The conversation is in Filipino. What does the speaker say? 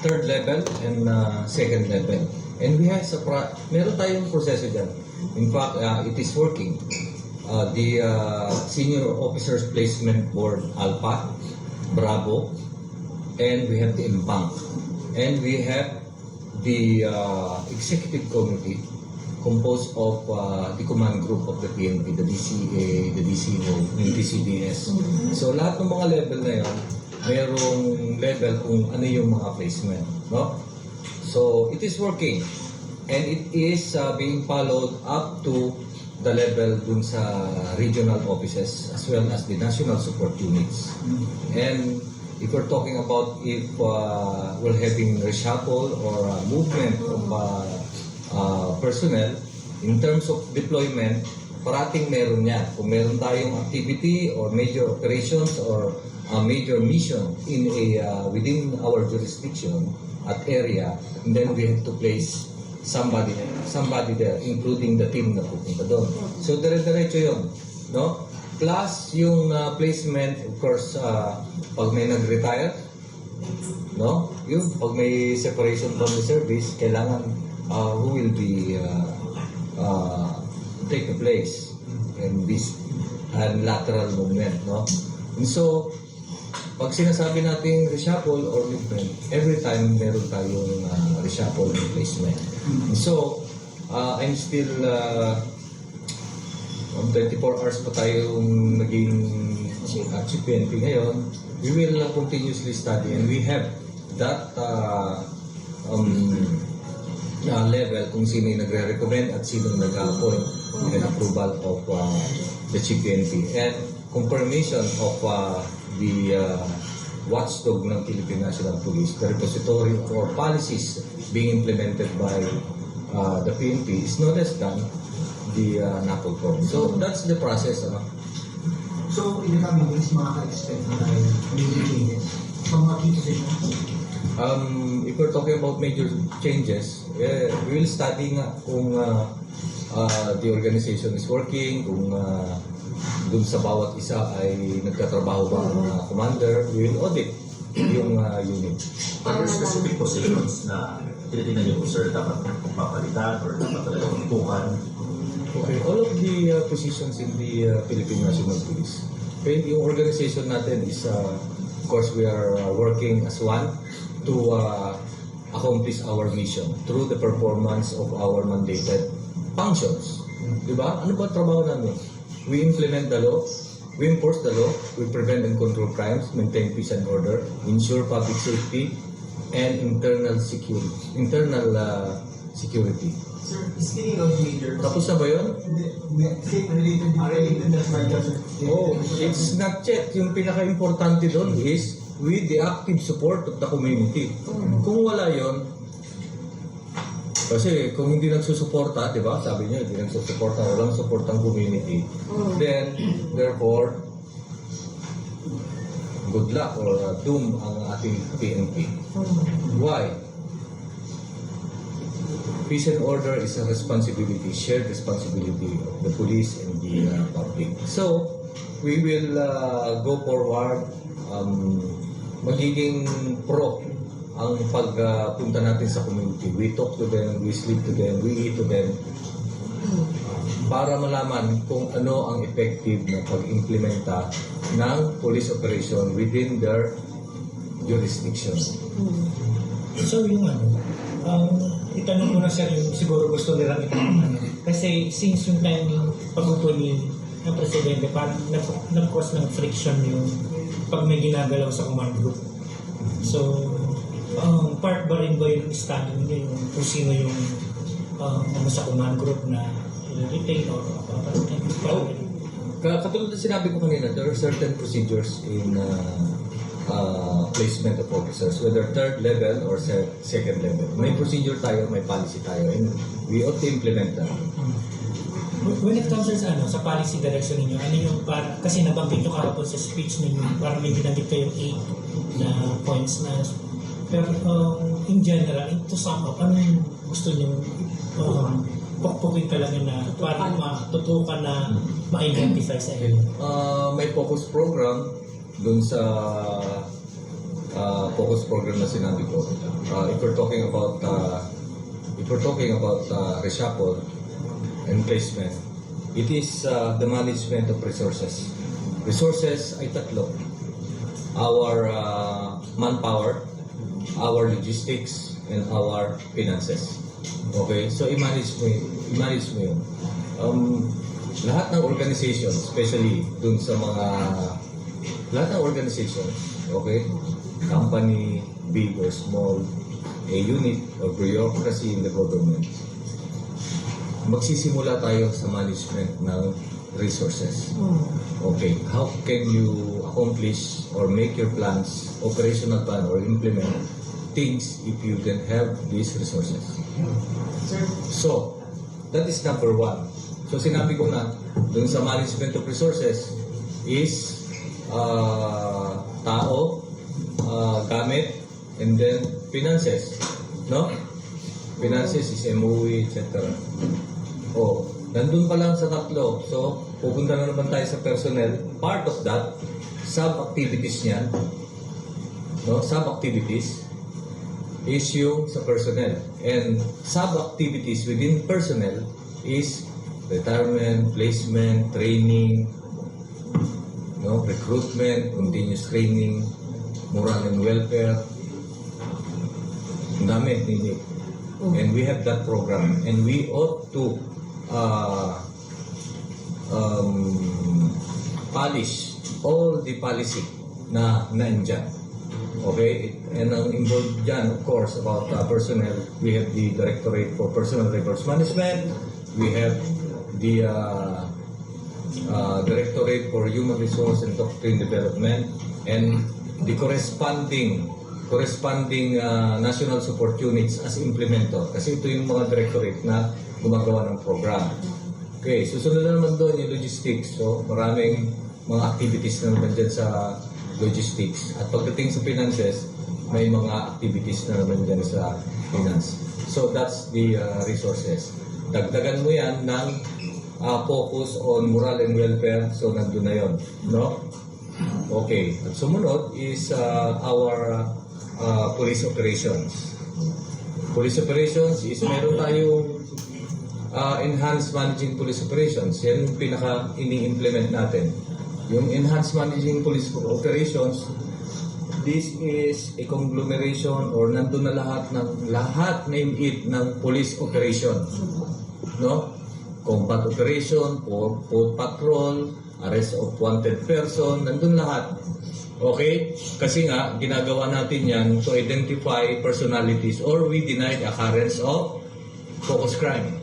third level and uh, second level. And we have sa pra- meron tayong proseso dyan. In fact, uh, it is working. Uh, the uh, Senior Officers Placement Board Alpha, Bravo, and we have the Embank. And we have the uh, Executive Committee composed of uh, the command group of the PNP, the DCA, the DCO, yung DCDS. So lahat ng mga level na yun, mayroong level kung ano yung mga placement. No? So it is working. And it is uh, being followed up to the level dun sa regional offices as well as the national support units. And if we're talking about if uh, we're having reshuffle or uh, movement of uh, uh, personnel, in terms of deployment, parating meron yan. Kung meron tayong activity or major operations or a major mission in a uh, within our jurisdiction at area, and then we have to place somebody somebody there, including the team na pupunta doon. So, dire-diretso yun. No? Plus, yung uh, placement, of course, uh, pag may nag-retire, no? Yun, pag may separation from the service, kailangan uh, who will be uh, uh, take the place and this and lateral movement, no? And so, pag sinasabi natin reshuffle or movement, every time meron tayong uh, reshuffle and placement. And so, uh, I'm still uh, um, 24 hours pa tayong naging uh, chief PNP ngayon. We will uh, continuously study and we have that uh, um, uh, level kung sino yung nagre-recommend at sino nag-appoint and approval of uh, the chief PNP and confirmation of uh, the uh, watchdog ng Philippine National Police, the repository for policies being implemented by uh, the PNP is no less than the uh, NAPOLCOM. So that's the process. Ano? So, in the coming days, makaka-expect na tayo major changes sa mga key positions. Um, if we're talking about major changes, eh, we will study nga kung uh, uh, the organization is working, kung uh, dun sa bawat isa ay nagtatrabaho ba ang uh, commander, will audit yung uh, unit. Are there specific positions na tinitingnan niyo po, sir, dapat papalitan or dapat talaga tutukan? Okay, all of the uh, positions in the uh, Philippine National Police. Okay, yung organization natin is, uh, of course, we are uh, working as one to uh, accomplish our mission through the performance of our mandated functions. Di ba? Ano ba trabaho namin? We implement the law, we enforce the law, we prevent and control crimes, maintain peace and order, ensure public safety, and internal security. Internal uh, security. Sir, speaking of major... Tapos na ba yun? State related related sa sir. Oh, it's not yet. Yung pinaka-importante doon is with the active support of the community. Kung wala yon, kasi kung hindi nagsusuporta, di ba? Sabi niyo, hindi nagsusuporta, walang support ang community. Then, therefore, good luck or uh, doom ang ating PNP. Why? Peace and order is a responsibility, shared responsibility of the police and the uh, public. So, we will uh, go forward, um, magiging pro ang pagpunta natin sa community. We talk to them, we sleep to them, we eat to them para malaman kung ano ang effective na pag-implementa ng police operation within their jurisdiction. So yung ano, um, itanong ko na sir yung siguro gusto nilang itanong. Ano, kasi since yung time yung pag-upo ng presidente, parang nag- nag-cause ng friction yung pag may ginagalaw sa command group. So, um, part ba rin ba yung study niyo yung kung sino yung um, ano sa command group na i-retain or paparutin? Oh. Ka- Katulad na sinabi ko kanina, there are certain procedures in uh, uh, placement of officers, whether third level or se- second level. May procedure tayo, may policy tayo, and we ought to implement that. When it comes sa ano, sa policy direction ninyo, ano yung para kasi nabanggit nyo kahapon sa speech ninyo, parang may binanggit kayong 8 na points na pero um, in general, to sum up, ano yung gusto nyo um, pukpukin talaga na para matutukan na ma-identify sa inyo? Uh, may focus program dun sa uh, focus program na sinabi ko. Uh, if we're talking about uh, if we're talking about uh, reshuffle and placement, it is uh, the management of resources. Resources ay tatlo. Our uh, manpower, our logistics, and our finances. Okay? So, i-manage mo, i-manage mo yun. Um, lahat ng organization, especially dun sa mga lahat ng organization, okay? Company, big or small, a unit or bureaucracy in the government, magsisimula tayo sa management ng resources. Okay, how can you accomplish or make your plans, operational plan or implement things if you can have these resources? So, that is number one. So, sinabi ko na, dun sa management of resources is uh, tao, uh, gamit, and then finances. No? Finances is MOE, etc. O, nandun pa lang sa tatlo. So, pupunta na naman tayo sa personnel. Part of that, sub-activities niyan, no? sub-activities, is yung sa personnel. And sub-activities within personnel is retirement, placement, training, no, recruitment, continuous training, moral and welfare. Ang dami, hindi. And we have that program. And we ought to uh, um, polish all the policy na nandyan. Okay? And ang involved dyan, of course, about uh, personnel, we have the Directorate for Personal Records Management, we have the uh, uh, Directorate for Human Resource and Doctrine Development, and the corresponding corresponding uh, national support units as implementer. Kasi ito yung mga directorate na gumagawa ng program. Okay, susunod na naman doon yung logistics. So, maraming mga activities na naman dyan sa logistics. At pagdating sa finances, may mga activities na naman dyan sa finance. So, that's the uh, resources. Dagdagan mo yan ng uh, focus on moral and welfare. So, nandun na yon, No? Okay. At sumunod is uh, our uh, police operations. Police operations is meron tayong uh, enhanced managing police operations. Yan yung pinaka ini-implement natin. Yung enhanced managing police operations, this is a conglomeration or nandun na lahat ng lahat name it ng police operation. No? Combat operation, for food patrol, arrest of wanted person, nandun lahat. Okay? Kasi nga, ginagawa natin yan to identify personalities or we deny the occurrence of focus crime.